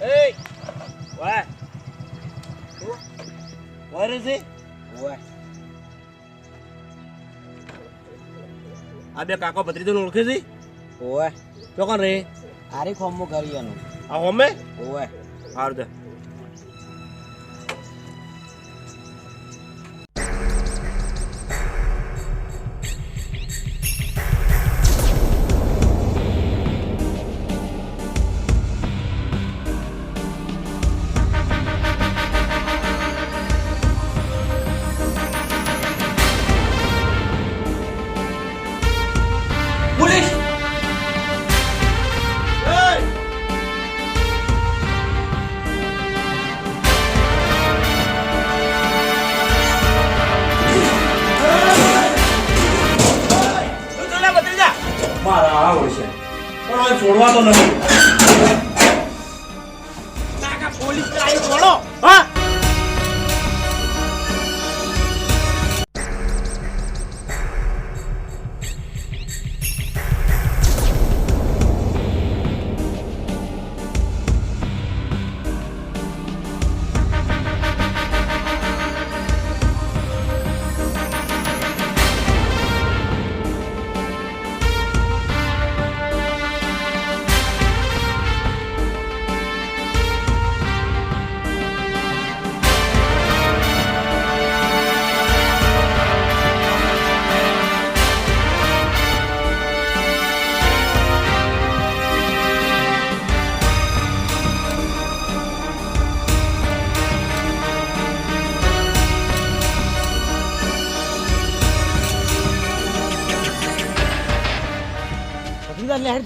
Hey! What? What is it? ઓય આ બે કાકો ભત્રીજોને ઓળખે છે? ઓવે તો કોણ રે? આરી ખોમો કરી એનું આ હોમે? ઓય હાર દે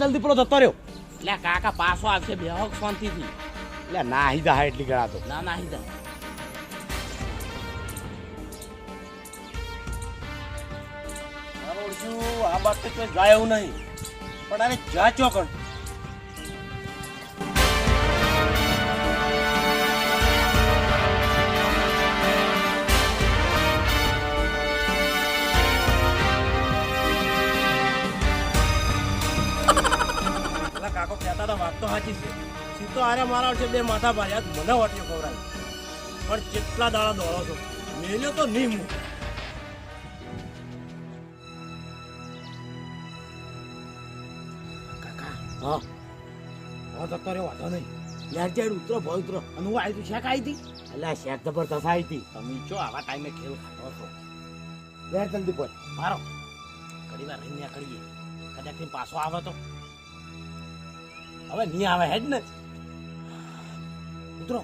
જલ્દી પેલો જતો રહ્યો. એટલે કાકા પાછો આવશે બેહો શાંતિથી. એટલે ના હી જાય એટલી ગળા તો. ના ના હિદા મારો આ બાત તો કોઈ જાય એવું નહીં. પણ અરે જા ચોકણ સીતો મારા છે બે માથા ભાર્યા મને વાટ્યો ખવડાય પણ કેટલા દાડા દોડો છો? મેલ્યો તો નહીં હું. હા જતો રહ્યો વાંધો નહીં. યાર જાડ ઉતરો ભય ઉતરો. અને હું આવી તું શેક આવી હતી? અલ્યા શેક જબરદસ્ત આવી હતી. તમે જો આવા ટાઈમે ખેલ ખાતો છો? યાર જલ્દી પહોંચ મારો. ઘડી વાર રહીને કરીએ. કદાચ પાછો આવે તો. હવે નહીં આવે હેડ ને. ઉતરો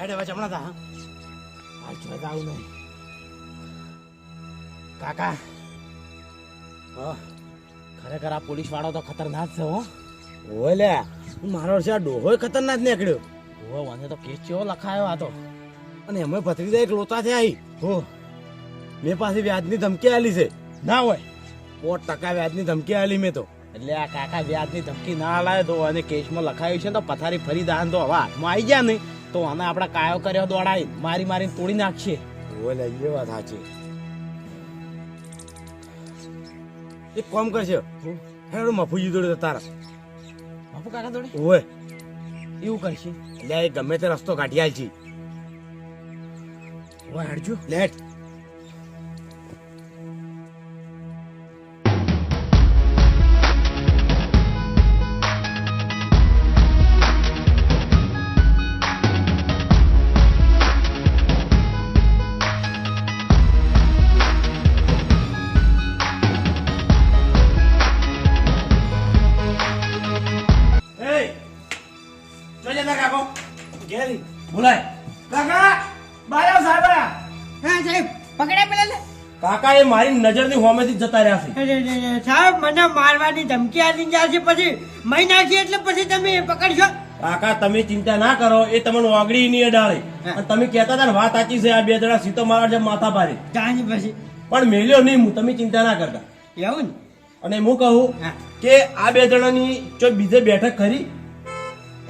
હેડ હવે જમણા તા હાલ જોઈ આવું નહીં. કાકા. ખરેખર આ પોલીસ વાળો તો ખતરનાક છે, હો. ઓય લે મારો છે, આ ડોહોય ખતરનાક નીકળ્યો. ઓ મને તો કેસ ચેવો લખાયો આ તો. અને એમાં ભત્રીજા એક લોતા આવી હો. મેં પાસે વ્યાજની ધમકી આલી છે. ના હોય. પોત ટકા વ્યાજની ધમકી આલી મેં તો. એટલે આ કાકા વ્યાજની ધમકી ના હલાય તો અને કેસમાં લખાયું છે તો પથારી ફરી દાન તો હવે હાથમાં આવી ગયા નહીં. તો આને આપણે કાયો કર્યો દોડાઈ મારી મારીને તોડી નાખશે. બોલે એ વાત સાચી. એક કોમ કરશે હેડો મફુજી દોડે તારા બાપુ કાકા દોડે ઓય. એવું કરશે? લે ગમે તે રસ્તો કાઢી આલ છે ઓય હેડજો. લેટ મારી નજરની હોમેથી જતા રહ્યા છે. સાહેબ મને મારવાની ધમકી આપી જાય છે પછી મહી નાખી એટલે પછી તમે પકડશો? કાકા તમે ચિંતા ના કરો એ તમને ઓગળી નહીં અડાળે તમે કહેતા હતા ને વાત સાચી છે આ બે જણા સીતો મારા જેમ માથા ભારે. જાણી પછી. પણ મેલ્યો નહીં હું તમે ચિંતા ના કરતા. એવું ને? અને હું કહું કે આ બે જણાની જો બીજે બેઠક ખરી?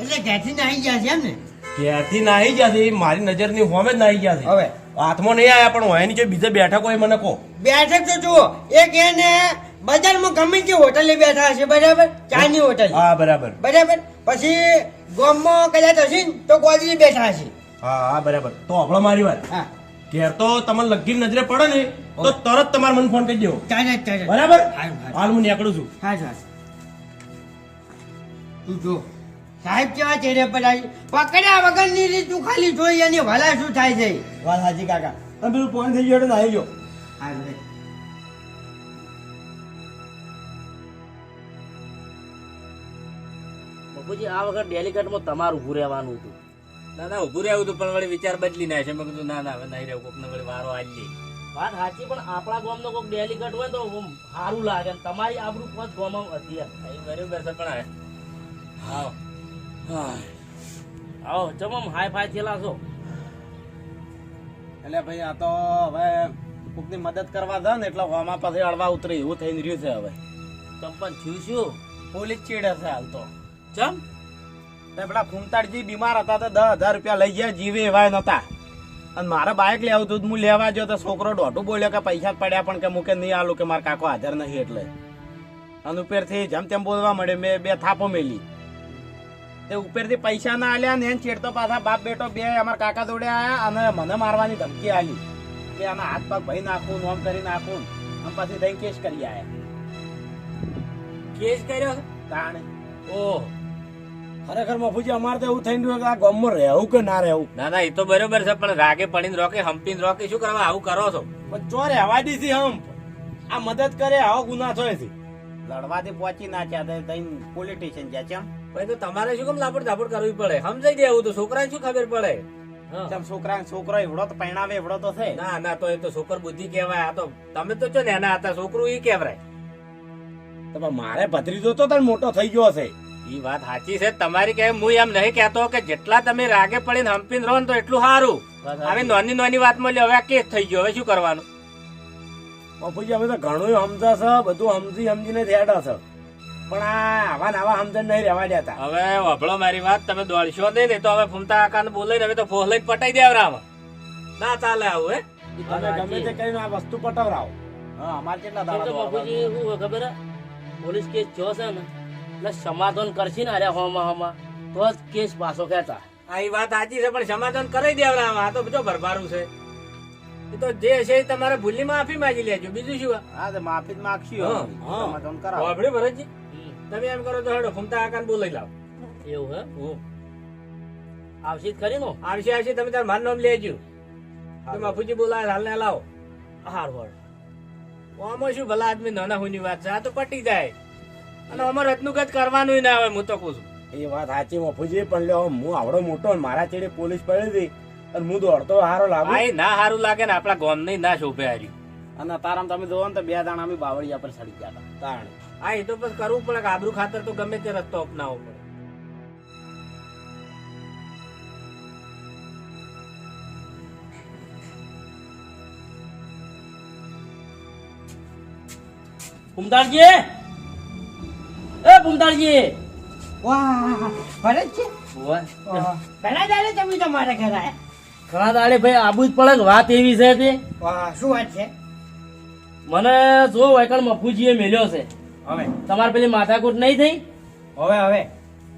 એટલે ઘરથી ને આવી ગયા છે એમ ને? ક્યારથી નાહી ગયા છે મારી નજરની હોમે જ નાહી ગયા છે. હવે. હાથમાં નહીં આયા પણ હોય નીચે બીજે બેઠક હોય મને કહો. બેઠક તો જુઓ. એક એને બજારમાં ગમે તે હોટલે બેઠા હશે બરાબર? ચાની હોટલ. હા બરાબર. બરાબર? પછી ગામમાં કદાચ હશે ને તો ગોદરી બેઠા હશે. હા હા બરાબર. તો આપણો મારી વાત. હા. ઘેર તો તમને લગી નજરે પડે ને તો તરત તમારે મને ફોન કરી દેવો. જ બરાબર. હાલ હું નીકળું છું. હા તું જો. સાહેબ કેવા ચહેરે પર આવી પકડ્યા વગરની રીત તું ખાલી જોઈ અને ભલા શું થાય છે? વાત હાજી કાકા. તમે પેલું ફોન થઈ ગયો આવી ગયો બાપુજી આ વખત ડેલિકેટમાં તમારું ઊભું રહેવાનું હતું. ના ના ઉભું રહેવું હતું પણ વળી વિચાર બદલી નાખે મેં કીધું ના ના હવે નહીં રહેવું કોકને વળી વારો આલી વાત સાચી પણ આપણા ગામનો કોઈક ડેલિકેટ હોય તો સારું લાગે. તમારી આબરૂ પાંચ ગામમાં હતી બરોબર છે પણ આવો આવો ચમ આમ હાય ફાય થયેલા છો. એટલે ભાઈ આ તો હવે કોકની મદદ કરવા જાય ને એટલે હોમાં પછી અડવા ઉતરી એવું થઈને રહ્યું છે હવે. ચંપન થયું શું? પોલીસ ચીડે છે હાલ તો. ચમ? તે પેલા ફૂમતાડજી બીમાર હતા તો દસ હજાર રૂપિયા લઈ ગયા જીવે એવાય નતા. અને મારે બાઇક લેવું હતું તો હું લેવા ગયો તો છોકરો દોઢું બોલ્યો કે પૈસા જ પડ્યા પણ કે મુકે નહીં આલું કે મારા કાકો હાજર નહીં એટલે. અને ઉપરથી જેમ તેમ બોલવા મળે મેં બે થાપો મેલી. તે ઉપરથી પૈસા ના આલ્યા ને એને ચેડતો પાછા બાપ બેટો બે અમારા કાકા જોડે આયા અને મને મારવાની ધમકી આલી કે આના હાથ પગ ભાઈ નાખું નોમ કરી નાખું. આમ પછી થઈ કેસ કરી આયા. કેસ કર્યો? છે? તાણે. ઓહ ખરેખર મફુજી અમારે તો એવું થઈ રહ્યું કે આ ગામમાં રહેવું કે ના રહેવું? ના ના એ તો બરોબર છે પણ રાગે પડીને રોકે હંપીને રોકે શું કરવા આવું કરો છો? પણ ચો રહેવા દીધી હમ આ મદદ કરે આવો ગુના થયો છે. લડવાથી પહોંચી નાખ્યા પોલીસ સ્ટેશન જ્યાં ચમ ભાઈ તો તમારે શું કેમ લાપડ ઝાપડ કરવી પડે? સમજાઈ દેવું તો છોકરાને શું ખબર પડે. ચમ છોકરા છોકરો એવડો તો પરણાવે એવડો તો છે. ના ના તો એ તો છોકર બુદ્ધિ કહેવાય. આ તો તમે તો છો નેના હતા છોકરું ઈ કહેવાય. તો મારે ભત્રીજો તો તને મોટો થઈ ગયો છે. ઈ વાત સાચી છે. તમારી કે હું એમ નહીં કહેતો કે જેટલા તમે રાગે પડીને હંપીને રહો ને તો એટલું સારું. હવે નાની નાની વાતમાં લ્યો હવે આ કેસ થઈ ગયો. હવે શું કરવાનું? બાપુજી હવે તો ઘણું સમજાશે બધું સમજી સમજીને થયા છે. પણ આ આવા નવા સમજણ નહીં રહેવા દેતા. હવે વભળો મારી વાત તમે દોડશો નહીં ને તો હવે ફૂમતા કાકાને બોલે હવે તો ફોહ લઈને પટાઈ દેવરાવા ના ચાલે આવું હે? તમે ગમે તે કરીને આ વસ્તુ પટવરાવો. હા અમારે કેટલા દાડા તો બાપુજી શું હોય ખબર હે? પોલીસ કેસ થયો છે ને એટલે સમાધાન કરશે ને અરે હોમાં હોમાં તો જ કેસ પાછો કહેતા આ વાત સાચી છે પણ સમાધાન કરી દેવરાવા આ તો બધો ભરભારું છે. એ તો જે છે એ તમારે ભૂલી માફી માંગી લેજો બીજું શું? હા તો માફી જ માગશું હા. હા. સમાધાન કરાવો. વાપડ્યું ભરતજી. તમે એમ કરો તો હેડો ફમતા કાકાને બોલાઈ લાવો. એવું હે? હું આવશે ખરી નો? આવશે આવશે તમે તાર મારું નામ લેજો. તમે મફુજી બોલાવે હાલ ને લાવો. હાર હોડ આમાં શું ભલા આદમી નાના હોઈની વાત છે? આ તો પટી જાય. અને અમારે રત્નું કદ કરવાનું ના આવે હું તો કહું છું. એ વાત સાચી મફુજી પણ લ્યો હું આવડો મોટો મારા ચેડે પોલીસ પડી હતી અને હું દોડતો હારો લાગુ. ના સારું લાગે ને આપણા ગોમ નહીં ના શોભે હાર્યું અને તારામ તમે જોવો ને તો બે દાણા અમે બાવળિયા પર સડી ગયા હતા. તાણે. હા એ તો બસ કરવું પડે કે આબરૂ ખાતર તો ગમે તે રસ્તો અપનાવવો પડે. ભૂમતાળજી! એ વાહ ભરત છે. ઘણા દાડે તમે તમારા ઘરે. આયા ઘણા દાડે ભાઈ આબુ જ પડે વાત એવી છે તે. વાહ શું વાત છે? મને જો વૈકણ મફુજીએ મેલ્યો છે. હવે. તમારે પેલી માથાકૂટ નહીં થઈ? હવે હવે.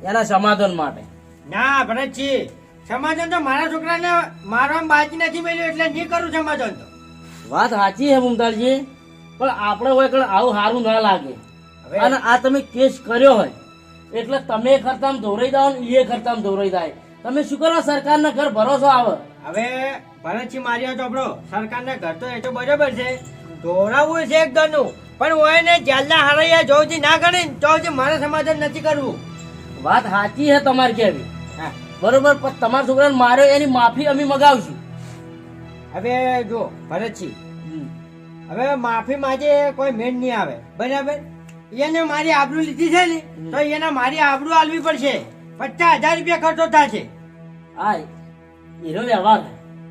એના સમાધાન માટે. ના ભરતજી. સમાધાન તો મારા છોકરાને મારવામાં બાકી નથી મળ્યું એટલે નહીં કરું સમાધાન તો. વાત સાચી છે મુમતાલજી પણ આપણે હોય કણ આવું સારું ના લાગે. હવે. અને આ તમે કેસ કર્યો હોય એટલે તમે ખર્ચામ ધોરાઈ દાવ ને એ ખર્ચામ ધોરાઈ જાય. તમે શું કરો સરકારના ઘર ભરોસો આવે? હવે ભરતજી મારી વાત આપણો સરકારના ઘર તો એ તો બરાબર છે. દોરાવવું છે એક દરનું પણ હું એને જેલના હરૈયા જોજી ના કરીને જોજી મારે સમાધાન નથી કરવું. વાત સાચી છે તમારી કેવી? બરોબર પણ તમારા છોકરાને માર્યો એની માફી અમે મગાવશું. હવે જો ભરતસિંહ હવે માફી માટે કોઈ મેળ નહીં આવે. બરાબર? એને મારી આબરૂ લીધી છે ને તો એને મારી આબરૂ આલવી પડશે. પચાસ હજાર રૂપિયા ખર્ચો થશે. હા એનો વ્યવહાર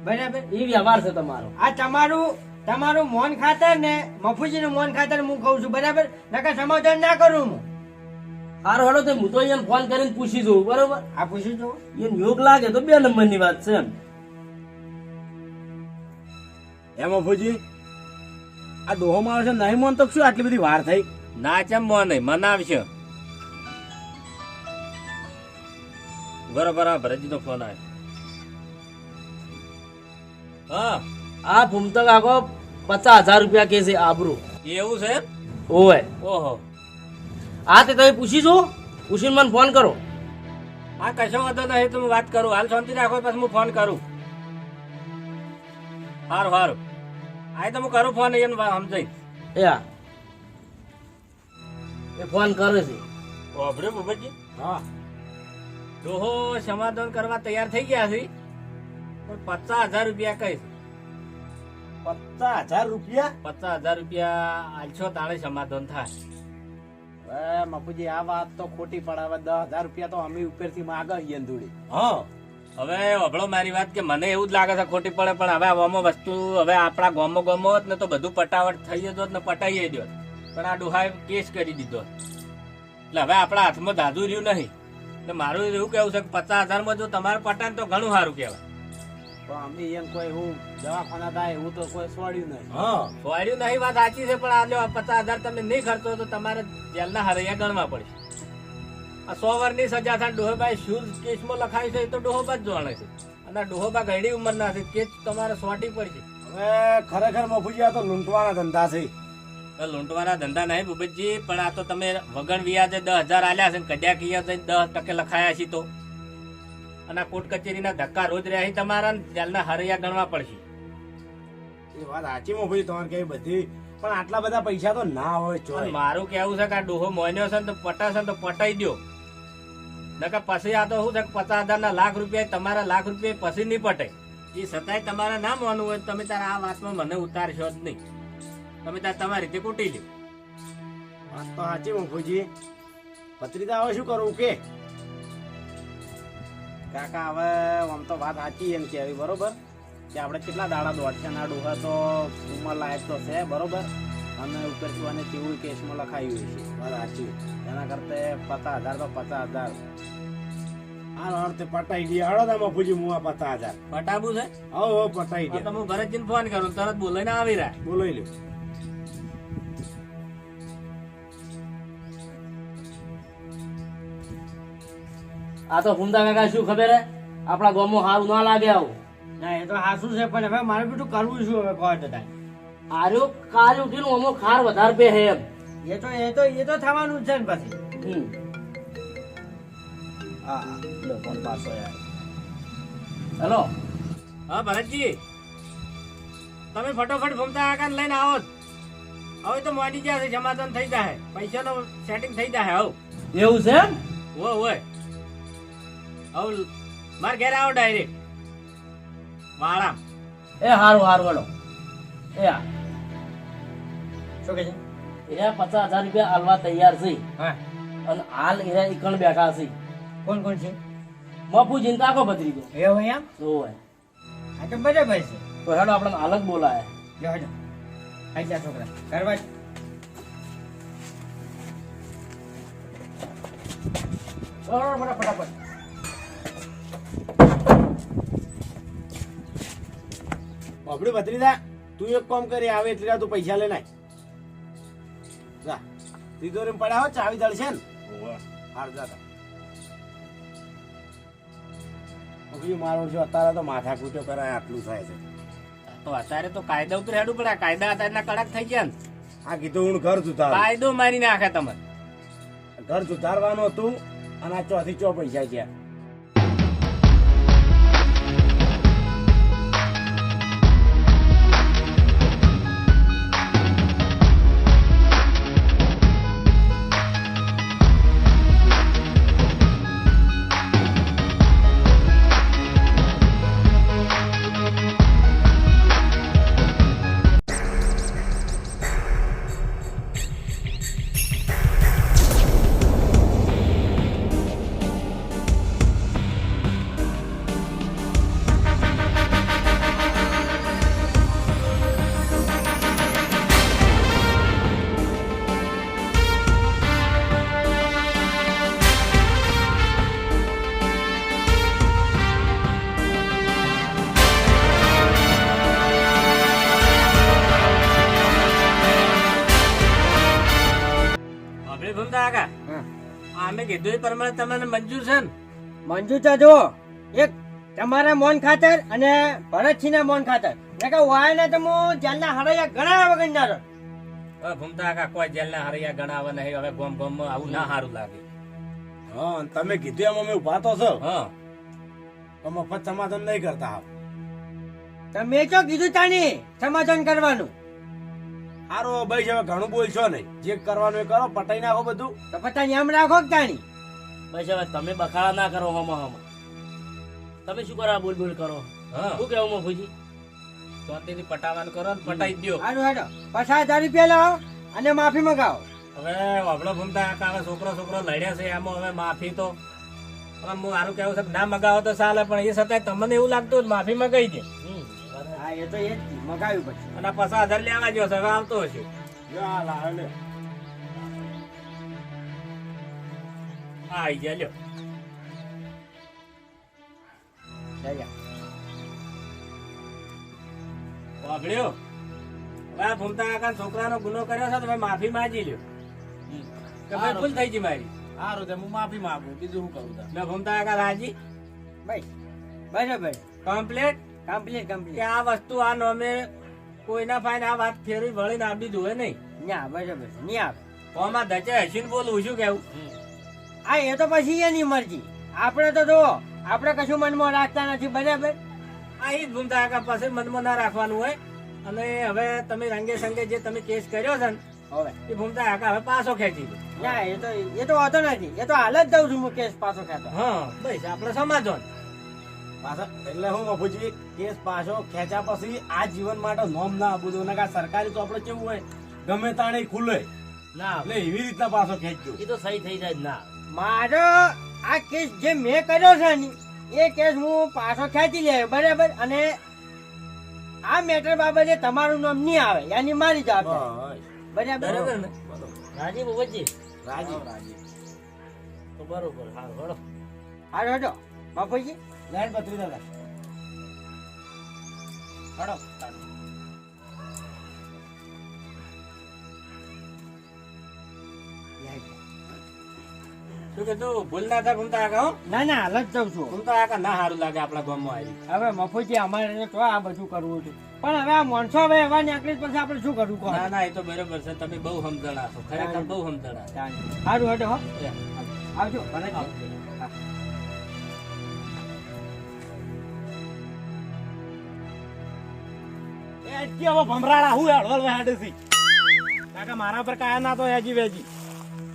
બરાબર? એ વ્યવહાર છે તમારો. આ તમારું તમારું મોન ખાતર ને મફુજી નું મોન ખાતર હું કહું છું બરાબર? નકર સમાધાન ના કરું હું. હારો હેડો તો હું તો અહીંયા ફોન કરીને પૂછી જોઉં બરોબર? આ પૂછી જોઉં એને યોગ લાગે તો બે નંબરની વાત છે એમ. મફુજી આ દોહો મારો છે નહીં મોન તો શું આટલી બધી વાર થઈ? ના ચેમ મોન નહીં મનાવશે બરોબર આ ભરતજીનો ફોન આવ્યો. હા. આ ભૂમતક આખો પચાસ હજાર રૂપિયા કે છે આબરૂ. એવું છે? ઓવે. ઓહો. હા તે તમે પૂછી જો પૂછીને મને ફોન કરો. હા કશો વાંધો નહીં તો હું વાત કરું. હાલ શાંતિ રાખો પછી હું ફોન કરું. સારું સારું આ તો હું કરું ફોન એને સમજાઈ એ હા. એ ફોન કરે છે. ઓભર્યું બાબાજી. હા. ડોહો સમાધાન કરવા તૈયાર થઈ ગયા છે. પણ પચાસ હજાર રૂપિયા કહીશ પચાસ હજાર રૂપિયા? પચાસ હજાર રૂપિયા આલશો તાણે સમાધાન થાય. હવે મફુજી આ વાત તો ખોટી પડાવે દસ હજાર રૂપિયા તો અમે ઉપરથી માગે ધૂળી હા હવે અભળો મારી વાત કે મને એવું જ લાગે છે ખોટી પડે પણ હવે આવામાં વસ્તુ હવે આપણા ગોમો ગોમો હોત ને તો બધું પટાવટ થઈ જતો ને પટાઈ દો પણ આ ડોહાએ કેસ કરી દીધો. એટલે હવે આપણા હાથમાં દાદુ રહ્યું નહીં. એટલે મારું એવું કેવું છે કે પચાસ હજારમાં જો તમારે પટાય તો ઘણું સારું કહેવાય. તો અમે એમ કોઈ હું દવાખાના થાય એવું તો કોઈ સોડ્યું નહીં. હા. વાળ્યું નહીં વાત સાચી છે પણ આ લ્યો પચાસ હજાર તમે નહીં ખર્ચો તો તમારે જેલના હરૈયા ગણવા પડશે. આ સો વર્ષની સજા થાય ડોહોભાઈ શું કેસમાં લખાયું છે એ તો ડોહોબા જ જાણે છે. અને ડોહોબા ઘડી ઉંમરના છે કેસ તમારે સોટી પડશે. હવે ખરેખર મફુજી તો લૂંટવાના ધંધા છે. લૂંટવાના ધંધા નહીં ભૂપતજી પણ આ તો તમે વગણ વ્યાજે દસ હજાર આલ્યા છે કદ્યા કિયા દસ ટકે લખાયા છે તો. અને કોર્ટ કચેરીના ધક્કા રોજ રહ્યા છે તમારા ને જેલના હરૈયા ગણવા પડશે. એ વાત સાચી મફુજી તમારે કઈ બધી પણ આટલા બધા પૈસા તો ના હોય પણ મારું કેવું છે કે આ ડોહો મોન્યો છે ને તો પટાશે તો પટાઈ દો નકર પછી આ તો શું છે પચાસ હજાર ના લાખ રૂપિયા તમારા લાખ રૂપિયા પછી નહીં પટે એ છતાંય તમારે ના માનવું હોય તમે તારા આ વાતમાં મને ઉતારશો જ નહીં. તમે તાર તમારી રીતે કૂટી લ્યો. વાત તો સાચી મફુજી પત્રિકા હવે શું કરવું કે? કાકા હવે આમ તો વાત સાચી એમ કહેવી બરોબર? કે આપણે કેટલા દાડા દોડશે ના ડોહા તો ઉંમર લાયક તો છે બરોબર? અને ઉપરથી અને કેવું કેસમાં લખાયું છે વાત સાચી. એના કરતે પચાસ હજાર તો પચાસ હજાર. આ અર્થે પટાઈ ગયા હળો તમે પૂછી પચાસ હજાર. પટાબું છે? હો પટાઈ હા તમે ગયા હું ભરતજીને ફોન કરો તરત બોલાઈને આવી રહ્યા. બોલાઈ લ્યો. આ તો ફૂમતા કાકા શું ખબર હે? આપણા ગામમાં હારું ના લાગે આવું. ના એ તો હાસું છે પણ હવે મારે બીજું કરવું શું હવે કહો દાદા. આર્યો કાલ ઉઠીને અમો ખાર વધારે પે હે એમ. એ તો એ તો એ તો થવાનું છે ને પછી. હમ. હા હા. લો ફોન પાછો યાર. હેલો. હા ભરતજી. તમે ફટોફટ ફમતા કાકાને લઈને આવો હવે તો મોડી ગયા છે સમાધાન થઈ જાય પૈસાનો સેટિંગ થઈ જાય હવે એવું છે એમ? હોય હોય. હવે માર ઘેર આવો ડાયરેક્ટ વાળા એ હારું હારું વાળો એ હા શું કે છે? એના પચાસ હજાર રૂપિયા આલવા તૈયાર છે. હા. અને હાલ એ એકણ બેઠા છે. કોણ કોણ છે? મફુ ચિંતા કો બદરી દો હોય એમ? ઓય આ તો બરાબર છે. તો હેડો આપણે અલગ બોલાય લો હેડો. આઈ જા છોકરા. કરવા ફટાફટ. બાપડી ભત્રીજા તું એક કામ કરી આવે એટલે તું પૈસા લઈને આય. જા. તિજોરી પડ્યા હો ચાવી દળશે ને? હાર જા ઓગી મારો જો અત્યારે તો માથા કૂટ્યો કરાય આટલું થાય છે. તો અત્યારે તો કાયદા ઉપર હેડું પડે કાયદા અત્યારના કડક થઈ ગયા ને. આ કીધું હું ઘર સુધાર. કાયદો મારી નાખે તમે ઘર સુધારવાનું હતું અને આ ચોથી ચો પૈસા ગયા કીધું એ પ્રમાણે તમને મંજૂર છે ને? મંજૂર છે જો એક તમારા મોન ખાતર અને ભરતસિંહ ના મોન ખાતર. કે વાય ને તમે જેલના હરૈયા ઘણા વગર ના રહો. હવે ભૂમતા કા કોઈ જેલના હરૈયા ગણાવે નહીં. હવે ગોમ ગોમ આવું ના સારું લાગે. હા તમે કીધું એમ અમે ઊભા તો છો. હા. તો મફત સમાધાન નહીં કરતા. આપ તમે ચો કીધું તાની? સમાધાન કરવાનું. હારો ભાઈ હવે ઘણું બોલશો નહીં. જે કરવાનું એ કરો પટાઈ નાખો બધું. તો પટાઈ એમ રાખો કે તાણી? બસ હવે તમે બખાડા ના કરો હમ હમ. તમે શું કરો આ બોલ બોલ કરો? હા. શું કેવું મફુજી શાંતિથી પટાવાનું કરો ને પટાઈ દો દ્યો. હારું હાલો પચાસ હજાર રૂપિયા લાવો અને માફી મંગાવો. હવે વાપડો ભૂમતા હવે છોકરો છોકરો લડ્યા છે એમાં હવે માફી તો. હું મારું કેવું છે ના મગાવો તો ચાલે પણ એ છતાંય તમને એવું લાગતું માફી મગાઈ દે. હા એ તો એ જ મગાવ્યું પછી. અને હજાર લેવા જો હવે આવતો હશે. લાવે લે. હા ગયા લ્યો. જા. આ ભૂમતા કાકા છોકરાનો ગુનો કર્યો છે તો હવે માફી માંગી લ્યો. ભાઈ ભૂલ થઈ ગઈ મારી. સારું તે હું માફી માંગુ બીજું શું કરું? ને ભૂમતા કાકા રાજી? ભાઈ બરાબર કમ્પ્લેટ? કમ્પ્લીટ કે કમ્પ્લીટ આ વસ્તુ આ નોમે કોઈના ફાઈન આ વાત ફેરવી વળીને આપી દઉં નહીં? ન્યા બરાબર છે નહીં આવે કોમાં ધચે હસીને બોલવું શું કેવું આ એ તો પછી એની મરજી. આપણે તો જો આપણે કશું મનમાં રાખતા નથી બરાબર? આ એ જ ભૂમતા કાકા પાસે મનમાં ના રાખવાનું હોય. અને હવે તમે રંગે સંગે જે તમે કેસ કર્યો છે ને હવે. એ ભૂમતા કાકા હવે પાછો ખેંચી દે. ના એ તો એ તો વાંધો નથી. એ તો હાલ જ દઉં છું હું કેસ પાછો ખેંચો હા બસ આપણે સમાધાન પાછા એટલે હું બાપુજી કેસ પાછો ખેંચ્યા પછી આ જીવન માટે નોમ ના આપું છું. નકર સરકારી તો આપણે કેવું હોય? ગમે તાણે ખુલે. ના. એટલે એવી રીતના પાછો ખેંચજો એ તો સહી થઈ જાય ના. મારો આ કેસ જે મેં કર્યો છે ને એ કેસ હું પાછો ખેંચી લે બરાબર? અને આ મેટર બાબતે તમારું નામ નહીં આવે યાની મારી જવાબદારી બરાબર? બરાબર ને? રાજી બાબુજી રાજી રાજી તો બરોબર હા હળો હા હળો બાપુજી. લાઈન પથરી દાદા હડો. શું કીધું ભૂલ ના થાય ના ના હાલ જ જાઉં છું. ભૂમતા કાકા ના સારું લાગે આપણા ગામમાં આવી હવે મફુજી અમારે તો આ બધું કરવું હતું પણ હવે આ માણસો હવે એવા નીકળી પછી આપણે શું કરવું ના ના એ તો બરોબર છે. તમે બહુ સમજણા છો ખરેખર બહુ સમજણા સારું હટો હો. છો આવજો. અટકી હવે ભમરાળા હું હળવળ છે કાકા મારા પર કાયા ના તો હેજી વેજી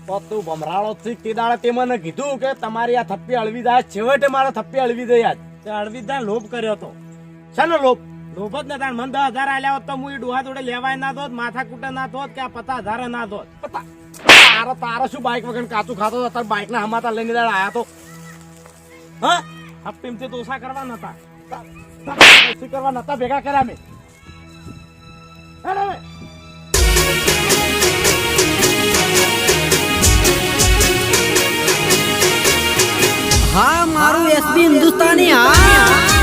તો તું ભમરાળો થી તે દાડે તે મને કીધું કે તમારી આ થપ્પી હળવી જાય છેવટે મારા થપ્પી હળવી દઈ આજ તે હળવી જાય લોભ કર્યો તો છે ને લોભ લોભ જ નતા મને દસ હજાર આલ્યા હોત તો હું એ ડોહા જોડે લેવાય ના દોત માથા કૂટે ના દોત કે આ પચાસ હજાર ના દોત પતા તારો તારો શું બાઈક વગર કાચું ખાતો હતો તાર બાઈક ના હમાતા લઈને દાડ આયા તો હા થપ્પીમથી તો ઓછા કરવા નતા ઓછી કરવા નતા ભેગા કર્યા મેં હેડ. હા મારું એસબી હિન્દુસ્તાની હા.